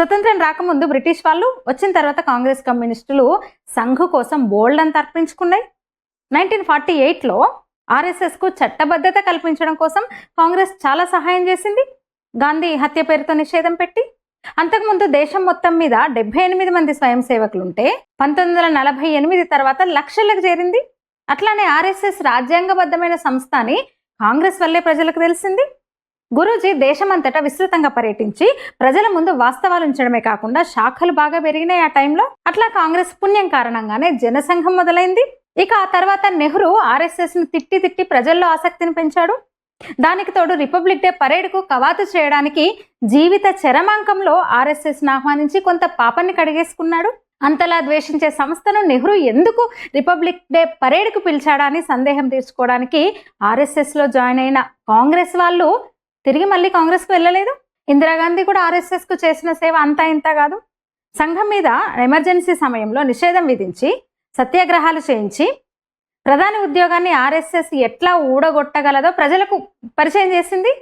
స్వతంత్రం రాకముందు బ్రిటిష్ వాళ్ళు వచ్చిన తర్వాత కాంగ్రెస్ కమ్యూనిస్టులు సంఘు కోసం బోల్డ్ అని అర్పించుకున్నాయి నైన్టీన్ ఫార్టీ ఎయిట్లో ఆర్ఎస్ఎస్కు చట్టబద్ధత కల్పించడం కోసం కాంగ్రెస్ చాలా సహాయం చేసింది. గాంధీ హత్య పేరుతో నిషేధం పెట్టి అంతకుముందు దేశం మొత్తం మీద డెబ్బై ఎనిమిది మంది స్వయం సేవకులుంటే పంతొమ్మిది వందల నలభై ఎనిమిది తర్వాత లక్షలకు చేరింది. అట్లానే ఆర్ఎస్ఎస్ రాజ్యాంగబద్ధమైన సంస్థ అని కాంగ్రెస్ వల్లే ప్రజలకు తెలిసింది. గురూజీ దేశమంతటా విస్తృతంగా పర్యటించి ప్రజల ముందు వాస్తవాలు ఉంచడమే కాకుండా శాఖలు బాగా పెరిగినాయి ఆ టైంలో. అట్లా కాంగ్రెస్ పుణ్యం కారణంగానే జనసంఘం మొదలైంది. ఇక ఆ తర్వాత నెహ్రూ ఆర్ఎస్ఎస్ను తిట్టి తిట్టి ప్రజల్లో ఆసక్తిని పెంచాడు. దానికి తోడు రిపబ్లిక్ డే పరేడ్కు కవాతు చేయడానికి జీవిత చరమాంకంలో ఆర్ఎస్ఎస్ను ఆహ్వానించి కొంత పాపాన్ని కడిగేసుకున్నాడు. అంతలా ద్వేషించే సంస్థను నెహ్రూ ఎందుకు రిపబ్లిక్ డే పరేడ్కు పిలిచాడా అని సందేహం తీర్చుకోవడానికి ఆర్ఎస్ఎస్లో జాయిన్ అయిన కాంగ్రెస్ వాళ్ళు తిరిగి మళ్ళీ కాంగ్రెస్కు వెళ్ళలేదు? ఇందిరాగాంధీ కూడా ఆర్ఎస్ఎస్కు చేసిన సేవ అంతా ఇంత కాదు? సంఘం మీద ఎమర్జెన్సీ సమయంలో నిషేధం విధించి సత్యాగ్రహాలు చేయించి ప్రధాని ఉద్యోగాన్ని ఆర్ఎస్ఎస్ ఎట్లా ఊడగొట్టగలదో ప్రజలకు పరిచయం చేసింది